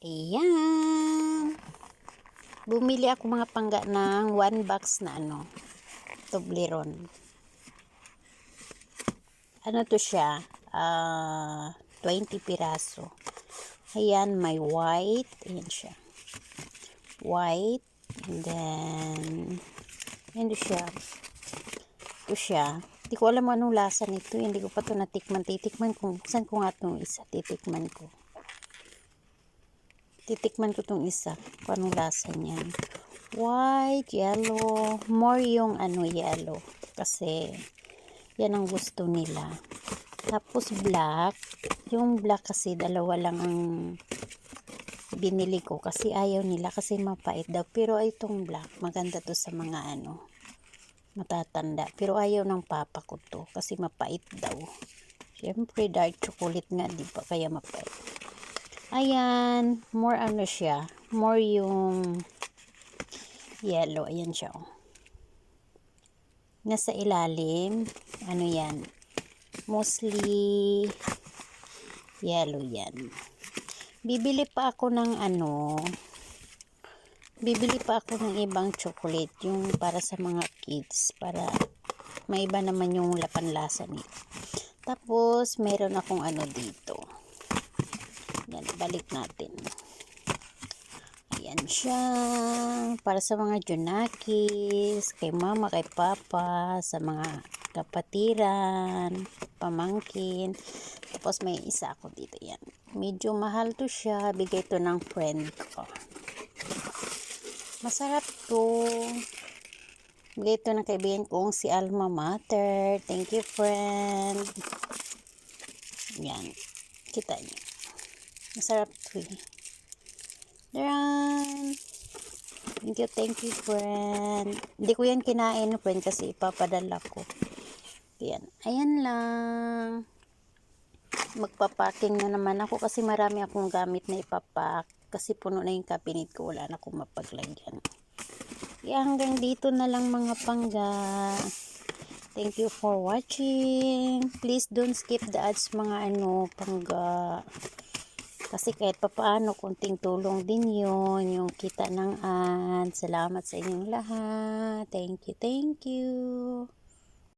Ayan. Bumili ako mga pangga ng one box na ano, Toblerone. Ano to siya? Ah, 20 piraso. Ayan, may white. Ayan siya. White. And then, ano siya? Ito siya. Hindi ko alam anong lasa nito. Hindi ko pa ito natikman. Titikman ko. Buksan ko nga itong isa. Titikman ko. Titikman ko itong isa. Kung anong lasa niyan. White, yellow. More yung ano yellow. Kasi, yan ang gusto nila. Tapos black. Yung black kasi dalawa lang ang binili ko kasi ayaw nila kasi mapait daw. Pero itong black, maganda to sa mga ano, matatanda. Pero ayaw ng papa ko to kasi mapait daw. Siyempre, dark chocolate nga, di ba? Kaya mapait. Ayan, more ano siya. More yung yellow. Ayan siya. Oh. Nasa ilalim, ano yan? Mostly yellow yan. Bibili pa ako ng ano, bibili pa ako ng ibang chocolate, yung para sa mga kids, para may iba naman yung lapanlasa nito. Tapos, meron akong ano dito. Balik natin. Ayan siya. Para sa mga junakis, kay mama, kay papa, sa mga kapatiran, pamangkin. Tapos may isa ako dito yan. Medyo mahal to siya. Bigay to ng friend ko. Masarap to. Bigay to ng kaibigan kong si Alma Mater. Thank you, friend. Yan. Kita niyo. Masarap to eh. Daran. Thank you, thank you, friend. Hindi ko yan kinain, friend, kasi ipapadala ko. Yan. Ayan lang. Magpapaking na naman ako kasi marami akong gamit na ipapak. Kasi puno na yung cabinet ko. Wala na akong mapaglagyan. Kaya hanggang dito na lang mga pangga. Thank you for watching. Please don't skip the ads mga ano, pangga. Kasi kahit papaano, kunting tulong din yon yung kita ng ads. Salamat sa inyong lahat. Thank you, thank you.